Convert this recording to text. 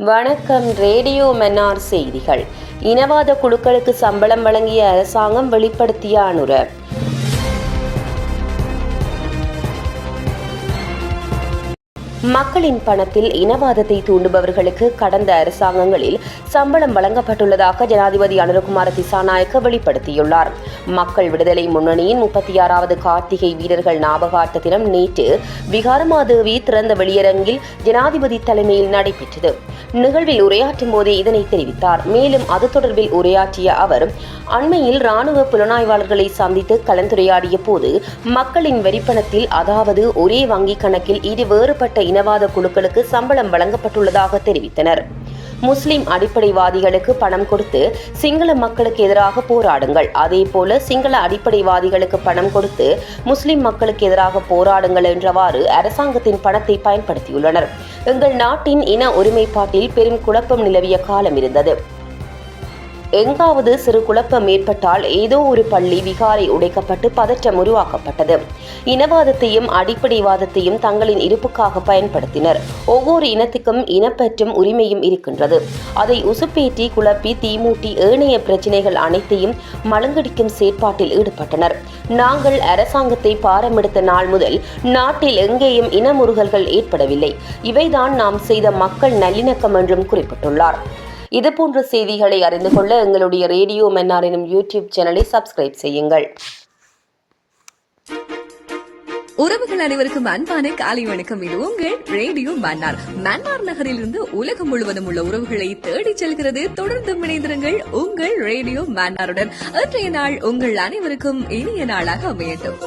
வணக்கம் ரேடியோ மன்னார் செய்திகள். இனவாத குழுக்களுக்கு சம்பளம் வழங்கிய அரசாங்கம் வெளிப்படுத்திய அனுர. மக்களின் பணத்தில் இனவாதத்தை தூண்டுபவர்களுக்கு கடந்த அரசாங்கங்களில் சம்பளம் வழங்கப்பட்டுள்ளதாக ஜனாதிபதி அனுரகுமார திசாநாயக்க வெளிப்படுத்தியுள்ளார். மக்கள் விடுதலை முன்னணியின் முப்பத்தி ஆறாவது கார்த்திகை வீரர்கள் ஞாபகார்த்த தினம் நேற்று விகாரமாதேவி திறந்த வெளியரங்கில் ஜனாதிபதி தலைமையில் நடைபெற்றது. நிகழ்வில் உரையாற்றும் போதே இதனை தெரிவித்தார். மேலும் அது தொடர்பில் உரையாற்றிய அவர் அண்மையில் ராணுவ புலனாய்வாளர்களை சந்தித்து கலந்துரையாடிய போது மக்களின் வரிப்பணத்தில் அதாவது ஒரே வங்கிக் கணக்கில் இரு வேறுபட்ட இனவாத குழுக்களுக்கு சம்பளம் வழங்கப்பட்டுள்ளதாக தெரிவித்தனர். முஸ்லிம் அடிப்படைவாதிகளுக்கு பணம் கொடுத்து சிங்கள மக்களுக்கு எதிராக போராடுங்கள். அதேபோல சிங்கள அடிப்படைவாதிகளுக்கு பணம் கொடுத்து முஸ்லிம் மக்களுக்கு எதிராக போராடுங்கள் என்றவாறு அரசாங்கத்தின் பணத்தை பயன்படுத்தியுள்ளனர். எங்கள் நாட்டின் இன ஒருமைப்பாட்டில் பெரும் குழப்பம் நிலவிய காலம் இருந்தது. எங்காவது சிறு குழப்பம் ஏற்பட்டால் ஏதோ ஒரு பள்ளி விகாரை உடைக்கப்பட்டு பதற்றம் உருவாக்கப்பட்டது. இனவாதத்தையும் அடிப்படைவாதத்தையும் தங்களின் இருப்புக்காக பயன்படுத்தினர். ஒவ்வொரு இனத்துக்கும் இனப்பற்றும் உரிமையும் இருக்கின்றது. அதை உசுப்பேற்றி குழப்பி தீமூட்டி ஏனைய பிரச்சினைகள் அனைத்தையும் மழுங்கடிக்கும் செயற்பாட்டில் ஈடுபட்டனர். நாங்கள் அரசாங்கத்தை பாரமெடுத்த நாள் முதல் நாட்டில் எங்கேயும் இனமுறுகல்கள் ஏற்படவில்லை. இவைதான் நாம் செய்த மக்கள் நல்லிணக்கம் என்றும் குறிப்பிட்டுள்ளார். இதுபோன்ற செய்திகளை அறிந்து கொள்ள எங்களுடைய ரேடியோ மன்னார் எனும் யூடியூப் சேனலை சப்ஸ்கிரைப் செய்யுங்கள். உறவுகள் அனைவருக்கும் அன்பான காலை வணக்கம். இது உங்கள் ரேடியோ மன்னார் மன்னார் நகரிலிருந்து உலகம் முழுவதும் உள்ள உறவுகளை தேடிச் செல்கிறது. தொடர்ந்து இணைந்திருங்கள் உங்கள் ரேடியோ மன்னாருடன் இன்றைய நாள் உங்கள் அனைவருக்கும் இனிய நாளாக அமையட்டும்.